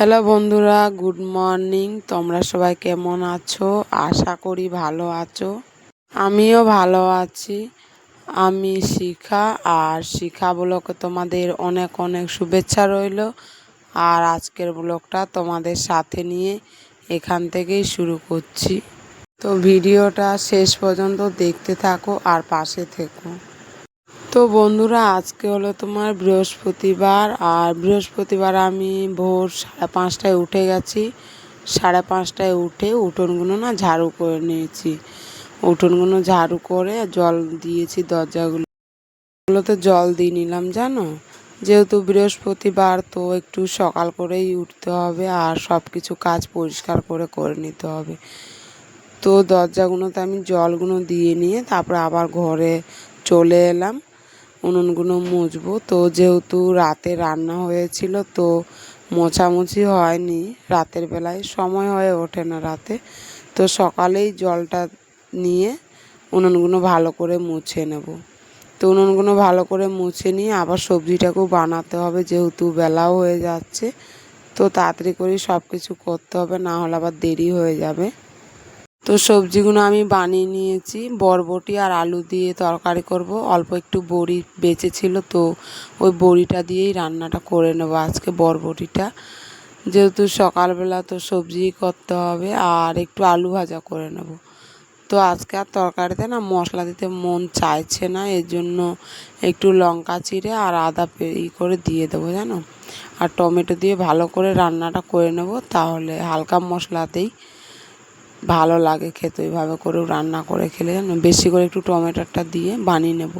Hello বন্ধুরা, good morning. তোমরা সবাই কেমন আছো? আশা করি ভালো আছো। আমিও ভালো আছি। আমি শিখা, আর শিখা ব্লকে তোমাদের অনেক অনেক শুভেচ্ছা রইল। আর আজকের ব্লগটা তোমাদের সাথে নিয়ে এখান থেকেই শুরু করছি। তো ভিডিওটা শেষ পর্যন্ত দেখতে থাকো আর পাশে থেকো। তো বন্ধুরা, আজকে হলো তোমার বৃহস্পতিবার, আর বৃহস্পতিবার আমি ভোর সাড়ে পাঁচটায় উঠে গেছি। সাড়ে পাঁচটায় উঠে উঠোনগুলো না ঝাড়ু করে নিয়েছি। উঠোনগুলো ঝাড়ু করে জল দিয়েছি দরজাগুলো। জল দিয়ে নিলাম, জানো? যেহেতু বৃহস্পতিবার, তো একটু সকাল করেই উঠতে হবে আর সব কিছু কাজ পরিষ্কার করে করে নিতে হবে। তো দরজাগুলোতে আমি জলগুলো দিয়ে নিয়ে তারপরে আবার ঘরে চলে এলাম। উনুনগুলো মুছবো। তো যেহেতু রাতে রান্না হয়েছিল, তো মোছামুছি হয়নি। রাতের বেলায় সময় হয়ে ওঠে না রাতে। তো সকালেই জলটা নিয়ে উনুনগুলো ভালো করে মুছে নেব। তো উনুনগুলো ভালো করে মুছে নিয়ে আবার সবজিটাকেও বানাতে হবে, যেহেতু বেলাও হয়ে যাচ্ছে। তো তাড়াতাড়ি করে সব কিছু করতে হবে, না হলে আবার দেরি হয়ে যাবে। তো সবজিগুলো আমি বানিয়ে নিয়েছি। বরবটি আর আলু দিয়ে তরকারি করব। অল্প একটু বড়ি বেঁচেছিল তো ওই বড়িটা দিয়েই রান্নাটা করে নেব আজকে বরবটিটা। যেহেতু সকালবেলা তো সবজি করতে হবে আর একটু আলু ভাজা করে নেব। তো আজকে আর তরকারিতে না মশলা দিতে মন চাইছে না, এর জন্য একটু লঙ্কা চিড়ে আর আদা ই করে দিয়ে দেবো জানো। আর টমেটো দিয়ে ভালো করে রান্নাটা করে নেব, তাহলে হালকা মশলাতেই ভালো লাগে খেতে। ওইভাবে করেও রান্না করে খেলে জানো? বেশি করে একটু টমেটোটা দিয়ে বানিয়ে নেব।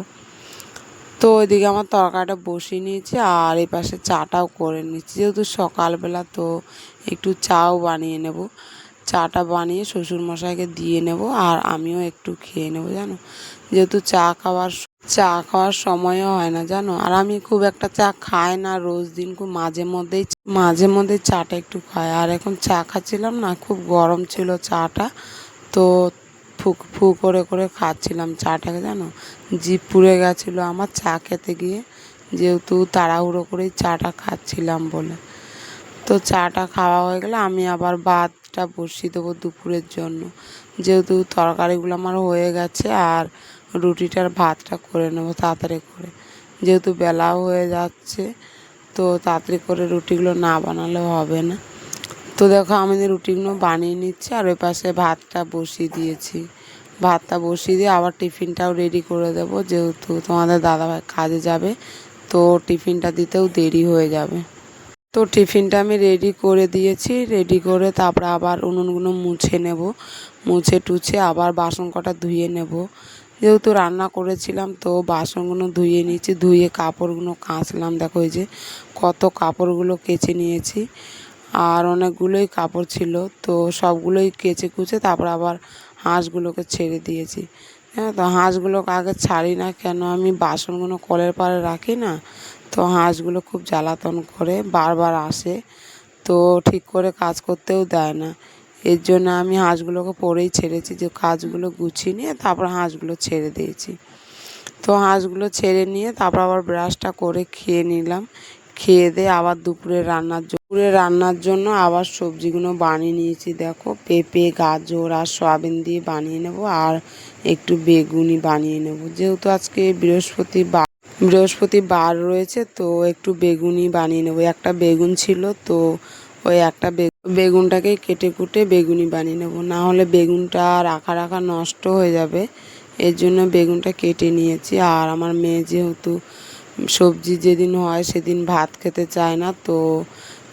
তো ওইদিকে আমার তরকারিটা বসিয়ে নিয়েছি আর এই পাশে চাটাও করে নিচ্ছি। যেহেতু সকালবেলা তো একটু চাও বানিয়ে নেব। চাটা বানিয়ে শ্বশুরমশাইকে দিয়ে নেব আর আমিও একটু খেয়ে নেব, জানো? যেহেতু চা খাওয়ার চা খাওয়ার সময়ও হয় না, জানো? আর আমি খুব একটা চা খাই না, রোজ দিন খুব মাঝে মধ্যেই মাঝে মধ্যে চাটা একটু খাই। আর এখন চা খাচ্ছিলাম না, খুব গরম ছিল চাটা, তো ফুক ফু করে করে খাচ্ছিলাম চাটাকে, জানো? জিপ পুড়ে গেছিল আমার চা খেতে গিয়ে, যেহেতু তাড়াহুড়ো করেই চাটা খাচ্ছিলাম বলে। তো চাটা খাওয়া হয়ে গেলে আমি আবার ভাতটা বসিয়ে দেবো দুপুরের জন্য। যেহেতু তরকারিগুলো আমার হয়ে গেছে, আর রুটিটার ভাতটা করে নেব তাড়াতাড়ি করে। যেহেতু বেলাও হয়ে যাচ্ছে, তো তাড়াতাড়ি করে রুটিগুলো না বানালেও হবে না। তো দেখো আমি যে রুটিগুলো বানিয়ে নিচ্ছি আর ওই পাশে ভাতটা বসিয়ে দিয়েছি। ভাতটা বসিয়ে দিয়ে আবার টিফিনটাও রেডি করে দেবো, যেহেতু তোমাদের দাদাভাই কাজে যাবে, তো টিফিনটা দিতেও দেরি হয়ে যাবে। তো টিফিনটা আমি রেডি করে দিয়েছি, রেডি করে তারপরে আবার উনুনগুলো মুছে নেব। মুছে টুছে আবার বাসন কটা ধুয়ে নেব। যেহেতু রান্না করেছিলাম, তো বাসনগুলো ধুয়ে নিয়েছি, ধুয়ে কাপড়গুলো কাচলাম। দেখো এই যে কত কাপড়গুলো কেচে নিয়েছি। আর অনেকগুলোই কাপড় ছিল, তো সবগুলোই কেচে কুচে তারপর আবার হাঁসগুলোকে ছেড়ে দিয়েছি। হ্যাঁ তো হাঁসগুলোকে আগে ছাড়ি না কেন? আমি বাসনগুলো কলের পাড়ে রাখি না, তো হাঁসগুলো খুব জ্বালাতন করে বারবার আসে, তো ঠিক করে কাজ করতেও দেয় না। এর জন্য আমি হাঁসগুলোকে পরেই ছেড়েছি, যে কাজগুলো গুছিয়ে নিয়ে তারপর হাঁসগুলো ছেড়ে দিয়েছি। তো হাঁসগুলো ছেড়ে নিয়ে তারপর আবার ব্রাশটা করে খেয়ে নিলাম। খেয়ে দিয়ে আবার দুপুরে রান্নার দুপুরে রান্নার জন্য আবার সবজিগুলো বানিয়ে নিয়েছি। দেখো, পেঁপে, গাজর আর সয়াবিন দিয়ে বানিয়ে নেব আর একটু বেগুনি বানিয়ে নেব। যেহেতু আজকে বৃহস্পতিবার বৃহস্পতিবার রয়েছে, তো একটু বেগুনি বানিয়ে নেব। একটা বেগুন ছিল, তো ওই একটা বেগুনটাকে কেটে কুটে বেগুনি বানিয়ে নেব। না হলে বেগুনটা রাখা রাখা নষ্ট হয়ে যাবে। এর জন্য বেগুনটা কেটে নিয়েছি। আর আমার মেয়ে যেহেতু সবজি যেদিন হয় সেদিন ভাত খেতে চায় না, তো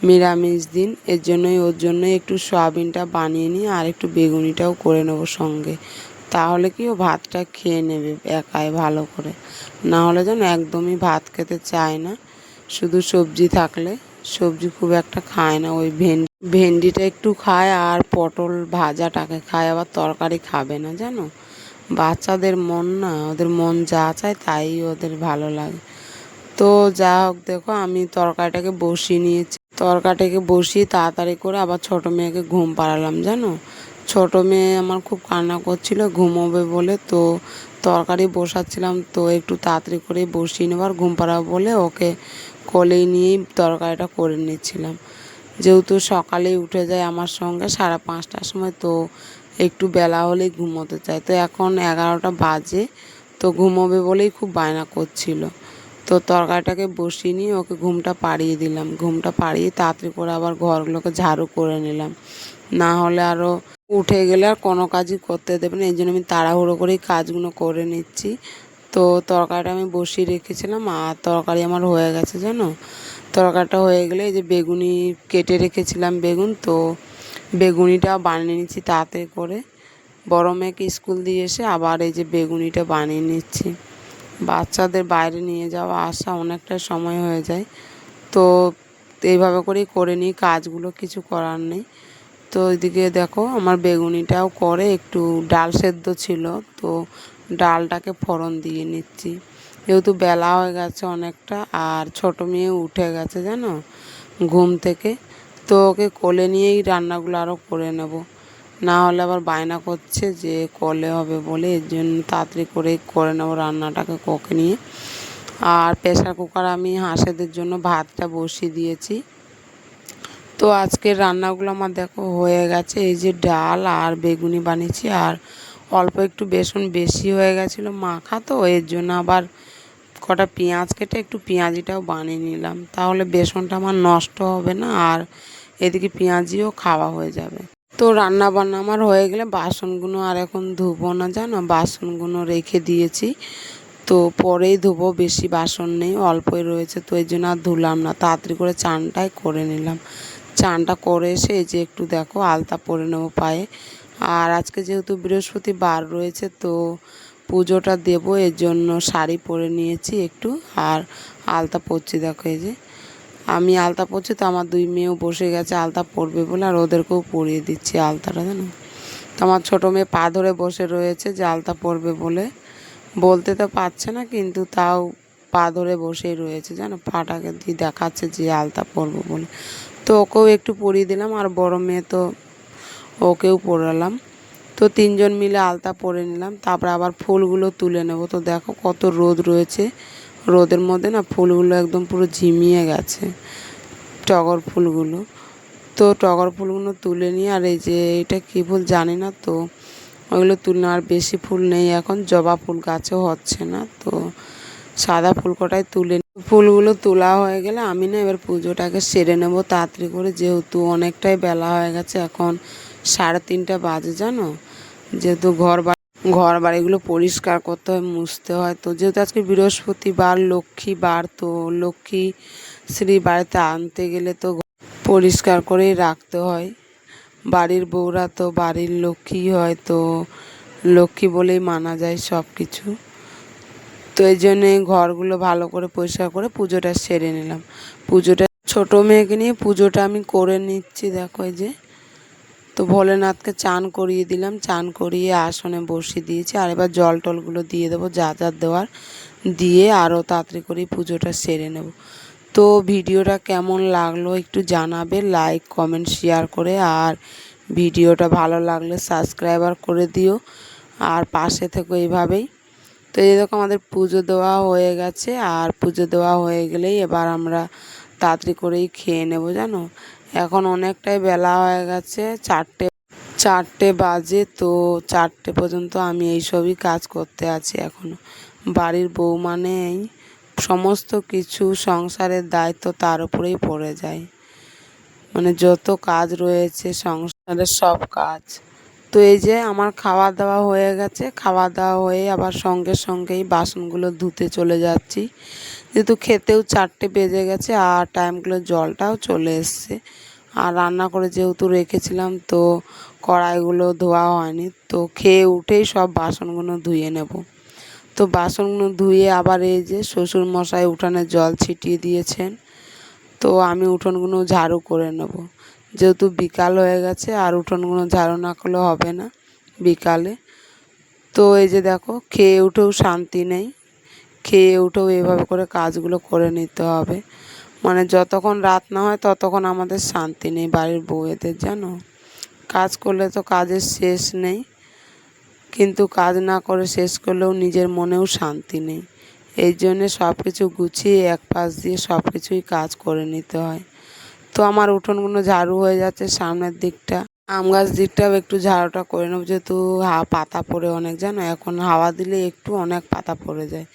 নিরামিষ দিন। এর জন্যই, ওর জন্যই একটু সয়াবিনটা বানিয়ে নিই আর একটু বেগুনিটাও করে নেব সঙ্গে। তাহলে কি ও ভাতটা খেয়ে নেবে একাই ভালো করে? না হলে যেন একদমই ভাত খেতে চায় না। শুধু সবজি থাকলে। সবজি খুব একটা খায় না, ওই ভেন্ডি ভেন্ডিটা একটু খায় আর পটল ভাজাটাকে খায়, আবার তরকারি খাবে না, জানো? বাচ্চাদের মন না, ওদের মন যা চায় তাই ওদের ভালো লাগে। তো যা হোক দেখো, আমি তরকারিটাকে বসিয়ে নিয়েছি। তরকারিটাকে বসিয়ে তাড়াতাড়ি করে আবার ছোটো মেয়েকে ঘুম পাড়ালাম, জানো? ছোট মেয়ে আমার খুব কান্না করছিল, ঘুমোবে বলে তো তরকারি বসাচ্ছিলাম, তো একটু তাড়াতাড়ি করে বসিয়ে নেবার ঘুম পাড়াবো বলে ওকে কোলেই নিয়েই তরকারিটা করে নিচ্ছিলাম। যেহেতু সকালেই উঠে যায় আমার সঙ্গে, সাড়ে পাঁচটার সময় তো একটু বেলা হলেই ঘুমোতে চায়। তো এখন এগারোটা বাজে, তো ঘুমোবে বলেই খুব বায়না করছিল। তো তরকারিটাকে বসিয়ে নিয়ে ওকে ঘুমটা পাড়িয়ে দিলাম। ঘুমটা পাড়িয়ে তাড়াতাড়ি করে আবার ঘরগুলোকে ঝাড়ু করে নিলাম। না হলে আরও উঠে গেলে আর কোনো কাজই করতে দেবে না। এই জন্য আমি তাড়াহুড়ো করেই কাজগুলো করে নিচ্ছি। তো তরকারিটা আমি বসিয়ে রেখেছিলাম, আর তরকারি আমার হয়ে গেছে জানো? তরকারিটা হয়ে গেলে এই যে বেগুনি কেটে রেখেছিলাম বেগুন, তো বেগুনিটা বানিয়ে নিচ্ছি তাড়াতাড়ি করে। বড় মেয়েকে স্কুল দিয়ে এসে আবার এই যে বেগুনিটা বানিয়ে নিচ্ছি। বাচ্চাদের বাইরে নিয়ে যাওয়া আসা অনেকটা সময় হয়ে যায়। তো এইভাবে করেই করে নিই, কাজগুলো কিছু করার নেই। তো ওইদিকে দেখো, আমার বেগুনিটাও করে, একটু ডাল সেদ্ধ ছিল, তো ডালটাকে ফোড়ন দিয়ে নিচ্ছি। যেহেতু বেলা হয়ে গেছে অনেকটা, আর ছোটো মেয়ে উঠে গেছে জানো, ঘুম থেকে, তো ওকে কোলে নিয়েই রান্নাগুলো আরও করে নেব। না হলে আবার বায়না করছে যে কলে হবে বলে, এর জন্য তাড়াতাড়ি করে করে নেব রান্নাটাকে কোকে নিয়ে। আর প্রেশার কুকার আমি হাঁসেদের জন্য ভাতটা বসিয়ে দিয়েছি। তো আজকের রান্নাগুলো আমার দেখো হয়ে গেছে। এই যে ডাল আর বেগুনি বানিয়েছি, আর অল্প একটু বেসন বেশি হয়ে গেছিল মাখা তো, এর জন্য আবার কটা পেঁয়াজ কেটে একটু পেঁয়াজিটাও বানিয়ে নিলাম। তাহলে বেসনটা আমার নষ্ট হবে না আর এদিকে পেঁয়াজিও খাওয়া হয়ে যাবে। তো রান্না বান্না আমার হয়ে গেলে বাসনগুলো আর এখন ধুবো না, জানো? বাসনগুলো রেখে দিয়েছি। তো পরেই ধুবো, বেশি বাসন নেই, অল্পই রয়েছে, তো এই জন্য আর ধুলাম না। তাড়াতাড়ি করে চানটাই করে নিলাম। চানটা করে এসে এই যে একটু দেখো, আলতা পরে নেব পায়ে। আর আজকে যেহেতু বৃহস্পতিবার রয়েছে, তো পুজোটা দেবো, এর জন্য শাড়ি পরে নিয়েছি একটু। আর আলতা পরছি, দেখো এই যে। আমি আলতা পরছি, তো আমার দুই মেয়েও বসে গেছে, আলতা পরবে বলে, আর ওদেরকেও পরিয়ে দিচ্ছি আলতাটা, জানো? তো আমার ছোটো মেয়ে পা ধরে বসে রয়েছে যে আলতা পরবে বলে। বলতে তো পারছে না, কিন্তু তাও পা ধরে বসেই রয়েছে, জানো? পাটাকে দিয়ে দেখাচ্ছে যে আলতা পরবো বলে। তো ওকেও একটু পরিয়ে দিলাম, আর বড় মেয়ে তো ওকেও পরালাম তো তিনজন মিলে আলতা পরে নিলাম, তারপরে আবার ফুলগুলো তুলে নেব। তো দেখো কত রোদ রয়েছে। রোদের মধ্যে না ফুলগুলো একদম পুরো ঝিমিয়ে গেছে, টগর ফুলগুলো। তো টগর ফুলগুলো তুলে নিয়ে, আর এই যে এটা কী ফুল জানি না তো ওগুলো তুলে আর বেশি ফুল নেই এখন, জবা ফুল গাছেও হচ্ছে না। তো সাদা ফুল কটাই তুলে ফুলগুলো তোলা হয়ে গেলে আমি না এবার পুজোটাকে সেরে নেব, তাড়াতাড়ি করে, যেহেতু অনেকটাই বেলা হয়ে গেছে এখন। সাড়ে তিনটা বাজে জানো? যেহেতু ঘর ঘর বাড়িগুলো পরিষ্কার করতে হয়, মুছতে হয়। তো যেহেতু আজকে বৃহস্পতিবার, লক্ষ্মী বার, তো লক্ষ্মী শ্রী বাড়িতে আনতে গেলে তো পরিষ্কার করেই রাখতে হয়। বাড়ির বউরা তো বাড়ির লক্ষ্মী হয়, তো লক্ষ্মী বলেই মানা যায় সব কিছু তো এই জন্যে ঘরগুলো ভালো করে পরিষ্কার করে পুজোটা সেরে নিলাম। পুজোটা ছোটো মেয়েকে নিয়ে পুজোটা আমি করে নিচ্ছি, দেখো যে। তো ভোলেনাথকে চান করিয়ে দিলাম। চান করিয়ে আসনে বসিয়ে দিয়েছি। আর এবার জল টলগুলো দিয়ে দেবো। যা যা দেওয়ার দিয়ে আরও তাড়াতাড়ি করে পুজোটা সেরে নেব। তো ভিডিওটা কেমন লাগল একটু জানাবে। লাইক, কমেন্ট, শেয়ার করে আর ভিডিওটা ভালো লাগলে সাবস্ক্রাইবার করে দিও। আর পাশে থেকো এইভাবেই। তো দেখো আমাদের পুজো দেওয়া হয়ে গেছে। আর পুজো দেওয়া হয়ে গেলেই এবার আমরা তাড়াতাড়ি করেই খেয়ে নেব, জানো? এখন অনেকটাই বেলা হয়ে গেছে, চারটে চারটে বাজে তো চারটে পর্যন্ত আমি এইসবই কাজ করতে আছি এখনও বাড়ির বউ মানেই সমস্ত কিছু সংসারের দায়িত্ব তার উপরেই পড়ে যায়। মানে যত কাজ রয়েছে সংসারের সব কাজ। তো এই যে আমার খাওয়া দাওয়া হয়ে গেছে। খাওয়া দাওয়া হয়ে আবার সঙ্গে সঙ্গেই বাসনগুলো ধুতে চলে যাচ্ছি। যেহেতু খেতেও চারটে বেজে গেছে আর টাইমগুলো জলটাও চলে এসছে। আর রান্না করে যেহেতু রেখেছিলাম তো কড়াইগুলো ধোয়া হয়নি। তো খেয়ে উঠেই সব বাসনগুলো ধুয়ে নেব। তো বাসনগুলো ধুয়ে আবার এই যে শ্বশুর মশাই উঠানে জল ছিটিয়ে দিয়েছেন। তো আমি উঠোনগুলো ঝাড়ু করে নেব। যেহেতু বিকাল হয়ে গেছে আর উঠোনগুলো ঝাড়ু না করলে হবে না বিকালে। তো এই যে দেখো, খেয়ে উঠেও শান্তি নেই। খেয়ে উঠেও এভাবে করে কাজগুলো করে নিতে হবে। মানে যতক্ষণ রাত না হয় ততক্ষণ আমাদের শান্তি নেই বাড়ির বউয়েদের, জানো? কাজ করলে তো কাজের শেষ নেই। কিন্তু কাজ না করে শেষ করলেও নিজের মনেও শান্তি নেই। এই জন্যে সব কিছু গুছিয়ে এক পাশ দিয়ে সব কিছুই কাজ করে নিতে হয়। তো আমার উঠোনগুলো ঝাড়ু হয়ে যাচ্ছে সামনের দিকটা। আম গাছ দিকটাও একটু ঝাড়ুটা করে নেব, যেহেতু পাতা পড়ে অনেক, জানো? এখন হাওয়া দিলে একটু অনেক পাতা পড়ে যায়।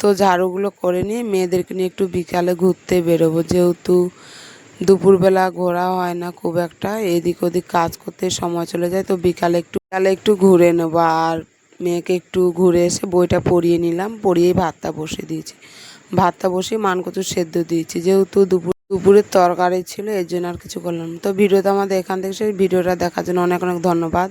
তো ঝাড়ুগুলো করে নিয়ে মেয়েদেরকে নিয়ে একটু বিকালে ঘুরতে বেরোবো, যেহেতু দুপুরবেলা ঘোরা হয় না খুব একটা, এদিক ওদিক কাজ করতে সময় চলে যায়, তো বিকালে একটু বিকালে একটু ঘুরে নেব। আর মেয়েকে একটু ঘুরে এসে বইটা পড়িয়ে নিলাম, পড়িয়েই ভাতটা বসিয়ে দিয়েছি। ভাতটা বসিয়ে মানকচু সেদ্ধ দিয়েছি, যেহেতু দুপুর দুপুরের তরকারি ছিল, এর জন্য আর কিছু করলাম তো ভিডিওটা আমাদের এখান থেকে সেই ভিডিওটা দেখার জন্য অনেক অনেক ধন্যবাদ।